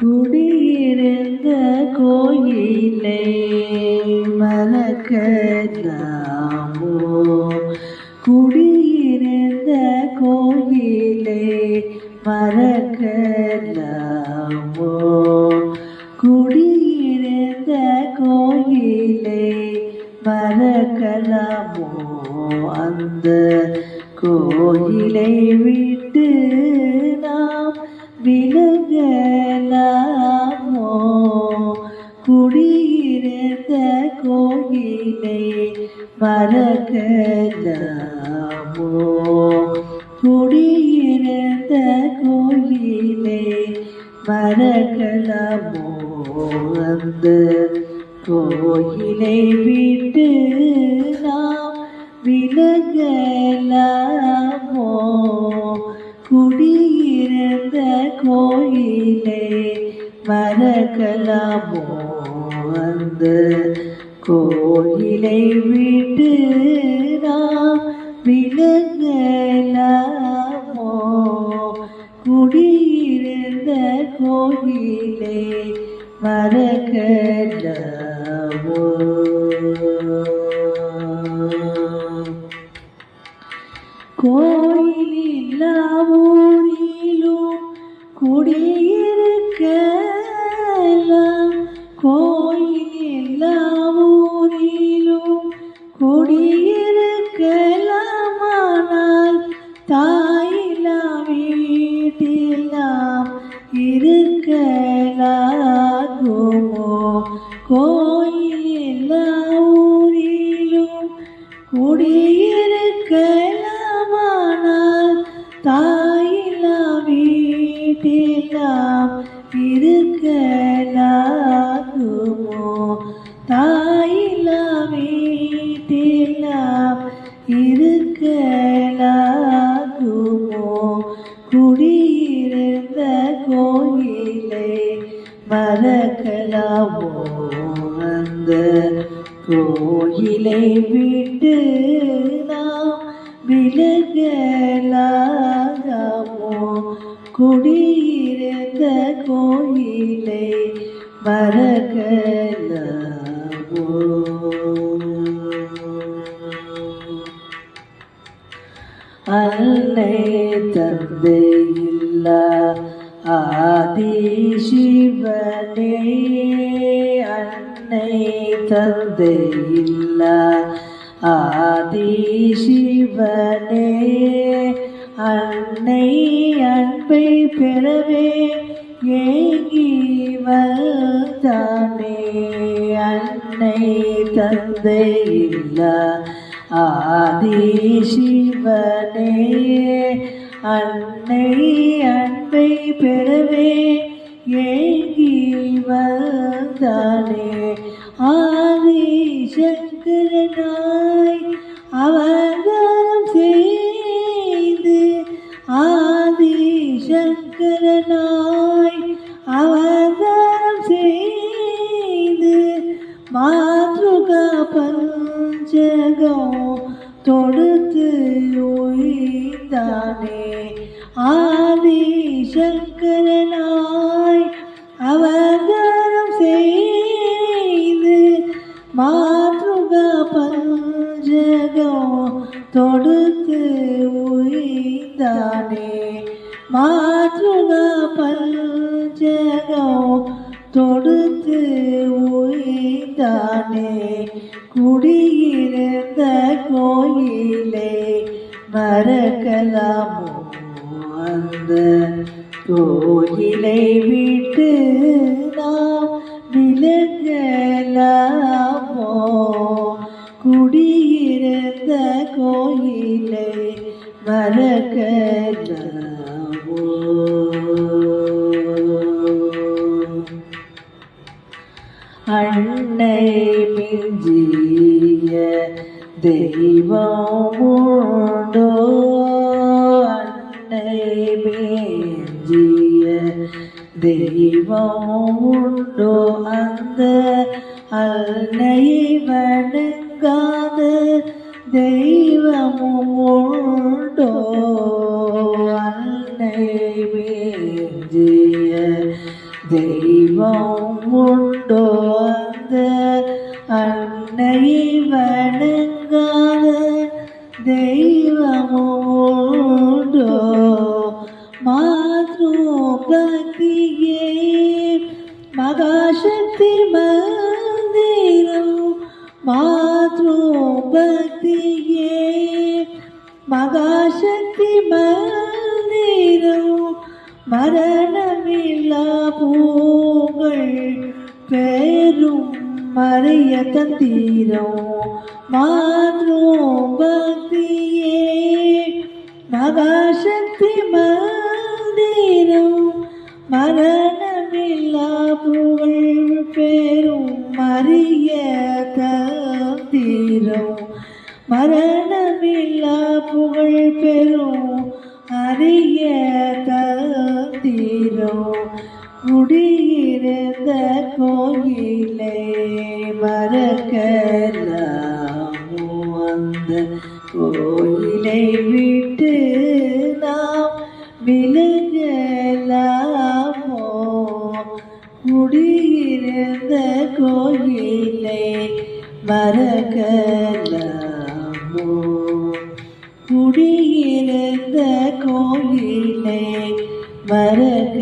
குடியிருந்த கோயிலை மறக்கலாமோ? குடியிருந்த கோயிலே மறக்கலாமோ? குடியிருந்த கோயிலே மறக்கலாமோ? அந்த கோயிலை விட்டு நாம் விலகலாமோ கோயிலை மறக்கலாமோ? குடியிருந்த கோயிலை மறக்கலாமோ? அந்த கோயிலை விட்டு நாம் விலகலாமோ? குடியிருந்த கோயிலை மறக்கலாமோ? அந்த கோயிலை விட்டு நாம் விலகலாமோ? குடியிருந்த கோயிலை மறக்கலாமோ? கோ தாயிலா வீட்டிலாம் இருக்கலாகுமோ? கோயிலில்லா ஊரிலும் குடியிருக்கலாமானால் தாயிலா வீட்டிலாம் இருக்கலாகுமோ? தா மறக்கலாமோ அந்த கோயிலை விட்டு நாம் விலகலாகாமோ? குடியிருந்த கோயிலை மறக்கலாமோ அல்லை தந்தை இல்லா ஆதி சிவனே அன்னை தந்தை இல்லா ஆதி சிவனே அன்னை அன்பை பெறவே ஏங்கி வந்தானே அன்னை தந்தை இல்லா ஆதி சிவனே அன்னை அன்பை பெறவே ஏங்கி வந்தானே. ஆதி சங்கரனாய் அவதாரம் செய்து ஆதி சங்கரனாய் அவதாரம் செய்து மாதுகா பஞ்சகம் தொடுத்து உயிர்ந்தானே. சங்கரனாய் அவதாரம் செய்து மாத்ருகா பஞ்சகம் தொடுத்து உயிர்ந்தானே. மாத்ருகா பஞ்சகம் தொடுத்து உயிர்ந்தானே. குடியிருந்த கோயிலே மறக்கலாமோ அந்த கோயிலை விட்டு நாம் விலகலாமோ? குடியிருந்த கோயிலை மறக்கலாமோ? அன்னை மிஞ்சிய தெய்வம் உண்டோ? தெய்வம் உண்டோ அந்த அன்னையை வணங்காத தெய்வமும் உண்டோ அல்லை மேஞ்சிய தெய்வம் பக்தியே மகாசக்தி மந்திரம் மரணமில்லா பூங்கள் பெரும் மறைய தந்திரம் மாத்ரும் பக்தியே மகாசக்தி மந்திரம் மரணமில்லா புகழ் பெரும் மறிய மரணமில்லா புகழ் பெறும் அரிய தந்திரோ. குடியிருந்த கோயிலே மறக்கலாமோ அந்த கோயிலை விட்டு நாம் விலகலாமோ. குடியிருந்த கோயிலை மறக்க குடியிருந்த கோயிலை மறக்க